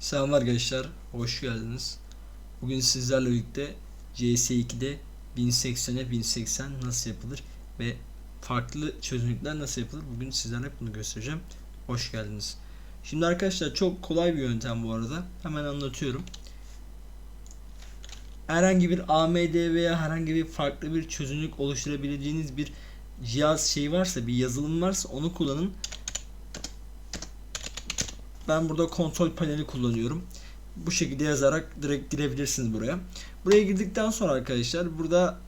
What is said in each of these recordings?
Selam arkadaşlar, hoş geldiniz. Bugün sizlerle birlikte CS2'de 1080'e 1080 nasıl yapılır ve farklı çözünürlükler nasıl yapılır bugün sizlerle bunu göstereceğim. Hoş geldiniz. Şimdi arkadaşlar çok kolay bir yöntem bu arada. Hemen anlatıyorum. Herhangi bir AMD veya herhangi bir farklı bir çözünürlük oluşturabileceğiniz bir cihaz şey varsa, bir yazılım varsa onu kullanın. Ben burada kontrol paneli kullanıyorum. Bu şekilde yazarak direkt girebilirsiniz buraya. Buraya girdikten sonra arkadaşlar burada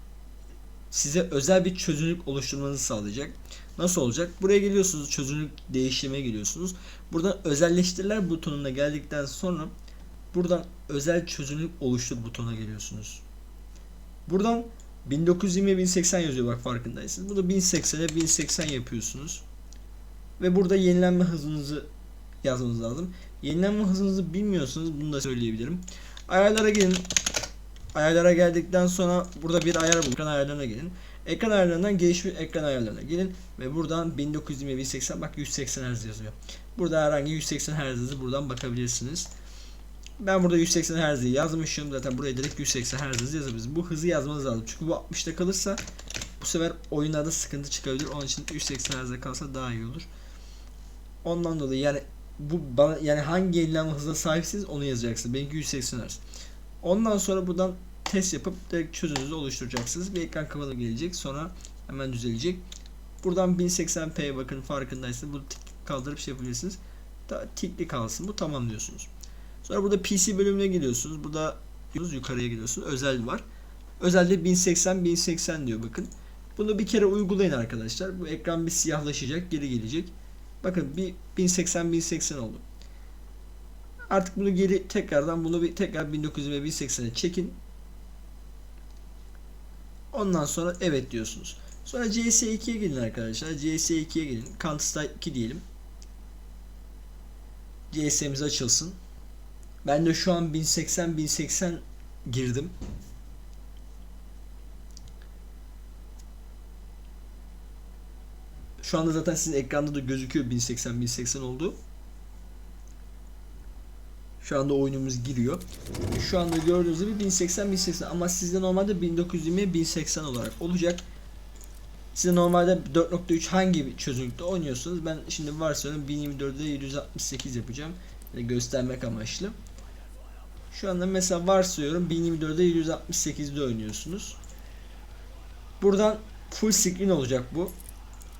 size özel bir çözünürlük oluşturmanızı sağlayacak. Nasıl olacak? Buraya geliyorsunuz, çözünürlük değiştirmeye geliyorsunuz. Buradan özelleştiriler butonuna geldikten sonra buradan özel çözünürlük oluştur butonuna geliyorsunuz. Buradan 1920 1080 yazıyor bak farkındaysanız. Burada 1080'e 1080 yapıyorsunuz. Ve burada yenilenme hızınızı yazmanız lazım. Yenilenme hızınızı bilmiyorsanız bunu da söyleyebilirim. Ayarlara gelin. Ayarlara geldikten sonra burada bir ayar bulun. Ekran ayarlarına gelin. Ekran ayarlarından gelişmiş ekran ayarlarına gelin ve buradan 1920 1080 bak 180 Hz yazıyor. Burada herhangi 180 Hz'i buradan bakabilirsiniz. Ben burada 180 Hz'i yazmışım. Zaten buraya direkt 180 Hz yazabiliriz. Bu hızı yazmanız lazım. Çünkü bu 60'ta kalırsa bu sefer oyunlarda sıkıntı çıkabilir. Onun için 180 Hz'de kalsa daha iyi olur. Ondan dolayı yani bu bana yani hangi yenilenme hızına sahipsiniz onu yazacaksınız. Benimki 180 Hz. Ondan sonra buradan test yapıp direkt çözünürlüğünüzü oluşturacaksınız. Bir ekran kapalı gelecek. Sonra hemen düzelecek. Buradan 1080p bakın farkındaysanız bu tik kaldırıp şey yapabilirsiniz. Da, tikli kalsın. Bu tamam diyorsunuz. Sonra burada PC bölümüne geliyorsunuz. Burada yukarıya gidiyorsunuz. Özel var. Özelde 1080 1080 diyor bakın. Bunu bir kere uygulayın arkadaşlar. Bu ekran bir siyahlaşacak, geri gelecek. Bakın bir 1080 1080 oldu. Artık bunu geri tekrardan bunu bir tekrar 1920 1080'e çekin. Ondan sonra evet diyorsunuz. Sonra CS2'ye gelin arkadaşlar. CS2'ye gelin. Counter Strike 2 diyelim. CS'miz açılsın. Ben de şu an 1080 1080 girdim. Şu anda zaten sizin ekranda da gözüküyor 1080 1080 oldu. Şu anda oyunumuz giriyor. Şu anda gördüğünüz gibi 1080 1080 ama sizde normalde 1920 1080 olarak olacak. Size normalde 4.3 hangi çözünürlükte oynuyorsunuz? Ben şimdi varsayıyorum 1024'de 768 yapacağım. Göstermek amaçlı. Şu anda mesela varsayıyorum 1024'de 768'de oynuyorsunuz. Buradan full screen olacak bu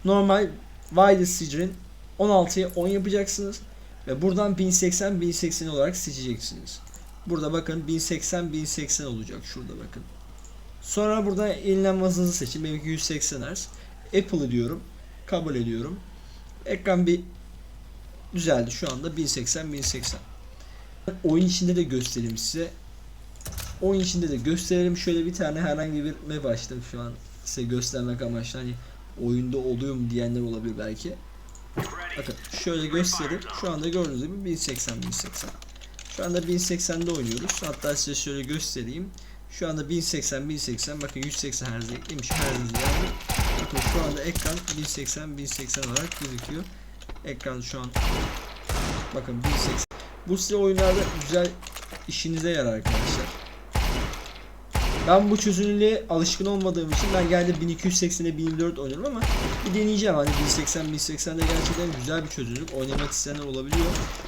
normal wide screen 16'ya 10 yapacaksınız ve buradan 1080 1080 olarak seçeceksiniz. Burada bakın 1080 1080 olacak şurada bakın. Sonra burada yenilenme hızınızı seçin. Benimki 180 Hz. Apple diyorum. Kabul ediyorum. Ekran bir düzeldi şu anda 1080 1080. Oyun içinde de göstereyim size. Oyun içinde de gösterelim. Şöyle bir tane herhangi bir map açtım şu an size göstermek amaçlı. Hani oyunda oluyor mu diyenler olabilir belki. Bakın şöyle gösterip şu anda gördüğünüz gibi 1080 1080. Şu anda 1080'de oynuyoruz. Hatta size şöyle göstereyim. Şu anda 1080 1080 bakın 180 Hz eklemiş Hz yani. Bakın şu anda ekran 1080 1080 olarak gözüküyor. Ekran şu an bakın 1080. Bu size oyunlarda güzel işinize yarar arkadaşlar. Ben bu çözünürlüğe alışkın olmadığım için ben geldi 1280'e 1024 oynuyorum ama bir deneyeceğim. Hani 1080 1080'de gerçekten güzel bir çözünürlük. Oynamak isteyenler olabiliyor.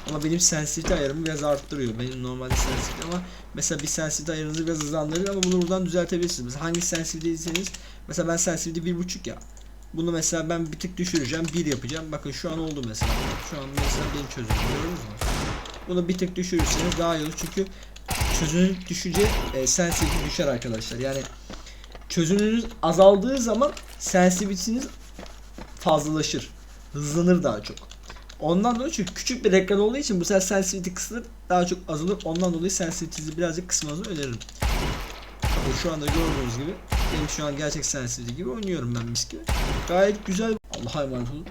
Ama benim sensitivity ayarımı biraz arttırıyor. Benim normalde sensitivity ama mesela bir sensitivity ayarınızı biraz hızlandırır ama bunu buradan düzeltebilirsiniz. Mesela hangi sensitivity'yseniz mesela ben sensitivity 1.5 ya. Bunu mesela ben bir tık düşüreceğim. 1 yapacağım. Bakın şu an oldu mesela. Şu an mesela benim çözünürlüğüm? Bunu bir tık düşürürseniz daha iyi olur. Çünkü çözünürlük düşünce e, sensitivity düşer arkadaşlar. Yani çözünürlüğünüz azaldığı zaman sensitivity'niz fazlalaşır. Hızlanır daha çok. Ondan dolayı çünkü küçük bir ekran olduğu için bu sefer sensitivity kısılır daha çok azalır. Ondan dolayı sensitivity'nizi birazcık kısmanızı öneririm. Bakın şu anda gördüğünüz gibi benim şu an gerçek sensitivity gibi oynuyorum ben mis gibi. Gayet güzel. Allah'a emanet olun.